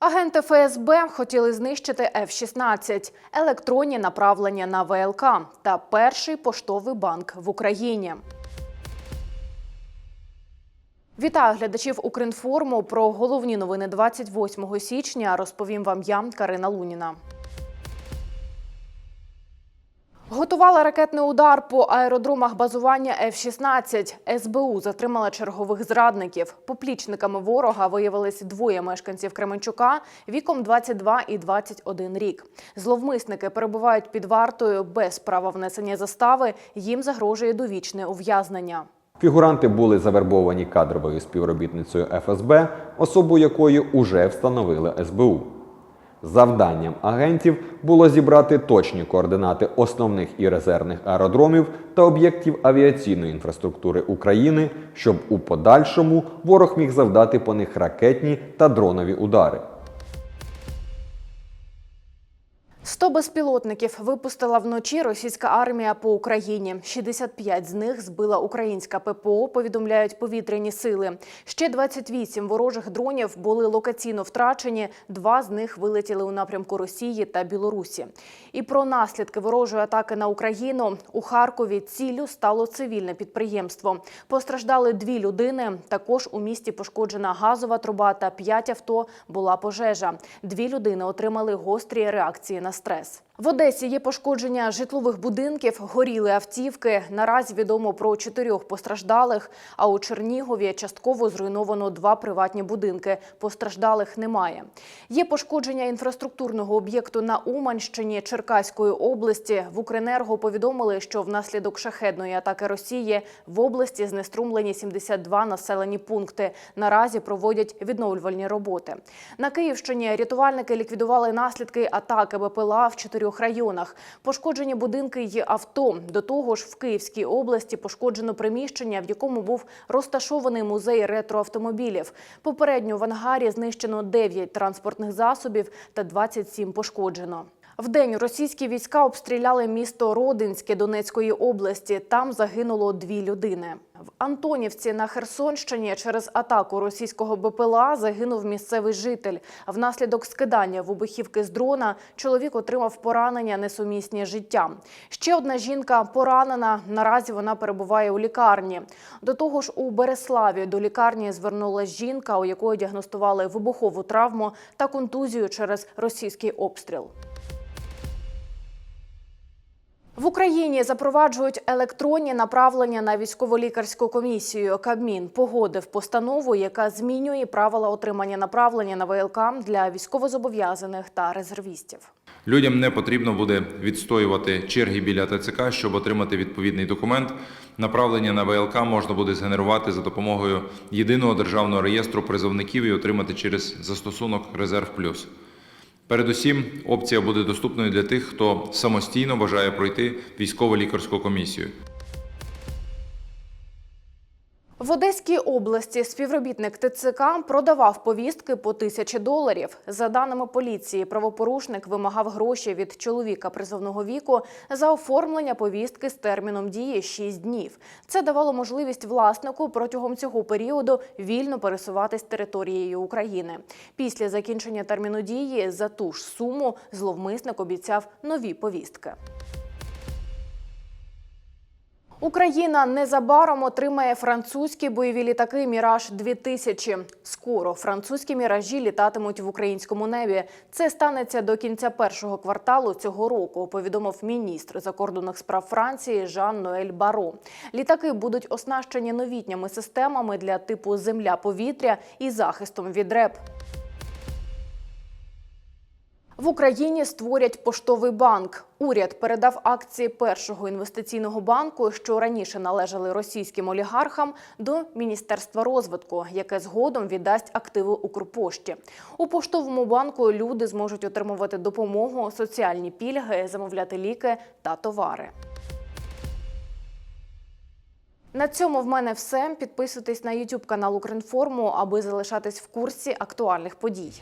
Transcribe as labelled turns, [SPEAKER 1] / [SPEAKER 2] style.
[SPEAKER 1] Агенти ФСБ хотіли знищити F-16, електронні направлення на ВЛК та перший поштовий банк в Україні. Вітаю глядачів Укрінформу. Про головні новини 28 січня розповім вам я, Карина Луніна. Готувала ракетний удар по аеродромах базування F-16. СБУ затримала чергових зрадників. Поплічниками ворога виявились двоє мешканців Кременчука віком 22 і 21 рік. Зловмисники перебувають під вартою без права внесення застави. Їм загрожує довічне ув'язнення.
[SPEAKER 2] Фігуранти були завербовані кадровою співробітницею ФСБ, особу якої уже встановили СБУ. Завданням агентів було зібрати точні координати основних і резервних аеродромів та об'єктів авіаційної інфраструктури України, щоб у подальшому ворог міг завдати по них ракетні та дронові удари.
[SPEAKER 1] 100 безпілотників випустила вночі російська армія по Україні. 65 з них збила українська ППО, повідомляють повітряні сили. Ще 28 ворожих дронів були локаційно втрачені. Два з них вилетіли у напрямку Росії та Білорусі. І про наслідки ворожої атаки на Україну у Харкові ціллю стало цивільне підприємство. Постраждали дві людини. Також у місті пошкоджена газова труба та п'ять авто була пожежа. Дві людини отримали гострі реакції на stress. В Одесі є пошкодження житлових будинків, горіли автівки. Наразі відомо про чотирьох постраждалих. А у Чернігові частково зруйновано два приватні будинки. Постраждалих немає. Є пошкодження інфраструктурного об'єкту на Уманщині Черкаської області. В Укренерго повідомили, що внаслідок шахедної атаки Росії в області знеструмлені 72 населені пункти. Наразі проводять відновлювальні роботи. На Київщині рятувальники ліквідували наслідки атаки БПЛА в чотирьох районах. Пошкоджені будинки й авто. До того ж, в Київській області пошкоджено приміщення, в якому був розташований музей ретроавтомобілів. Попередньо в ангарі знищено 9 транспортних засобів та 27 пошкоджено. Вдень російські війська обстріляли місто Родинське Донецької області. Там загинуло дві людини. В Антонівці на Херсонщині через атаку російського БПЛА загинув місцевий житель. Внаслідок скидання вибухівки з дрона чоловік отримав поранення несумісні з життям. Ще одна жінка поранена. Наразі вона перебуває у лікарні. До того ж, у Береславі до лікарні звернулася жінка, у якої діагностували вибухову травму та контузію через російський обстріл. В Україні запроваджують електронні направлення на військово-лікарську комісію. Кабмін погодив постанову, яка змінює правила отримання направлення на ВЛК для військовозобов'язаних та резервістів.
[SPEAKER 3] Людям не потрібно буде відстоювати черги біля ТЦК, щоб отримати відповідний документ. Направлення на ВЛК можна буде згенерувати за допомогою єдиного державного реєстру призовників і отримати через застосунок Резерв Плюс. Передусім, опція буде доступною для тих, хто самостійно бажає пройти військово-лікарську комісію.
[SPEAKER 1] В Одеській області співробітник ТЦК продавав повістки по тисячі доларів. За даними поліції, правопорушник вимагав гроші від чоловіка призовного віку за оформлення повістки з терміном дії 6 днів. Це давало можливість власнику протягом цього періоду вільно пересуватись територією України. Після закінчення терміну дії за ту ж суму зловмисник обіцяв нові повістки. Україна незабаром отримає французькі бойові літаки Міраж 2000 Скоро французькі міражі літатимуть в українському небі. Це станеться до кінця першого кварталу цього року. Повідомив міністр закордонних справ Франції Жан Ноель Баро. Літаки будуть оснащені новітніми системами для типу земля-повітря і захистом від реп. В Україні створять поштовий банк. Уряд передав акції першого інвестиційного банку, що раніше належали російським олігархам, до Міністерства розвитку, яке згодом віддасть активи Укрпошті. У поштовому банку люди зможуть отримувати допомогу, соціальні пільги, замовляти ліки та товари. На цьому в мене все. Підписуйтесь на YouTube канал Укрінформу, аби залишатись в курсі актуальних подій.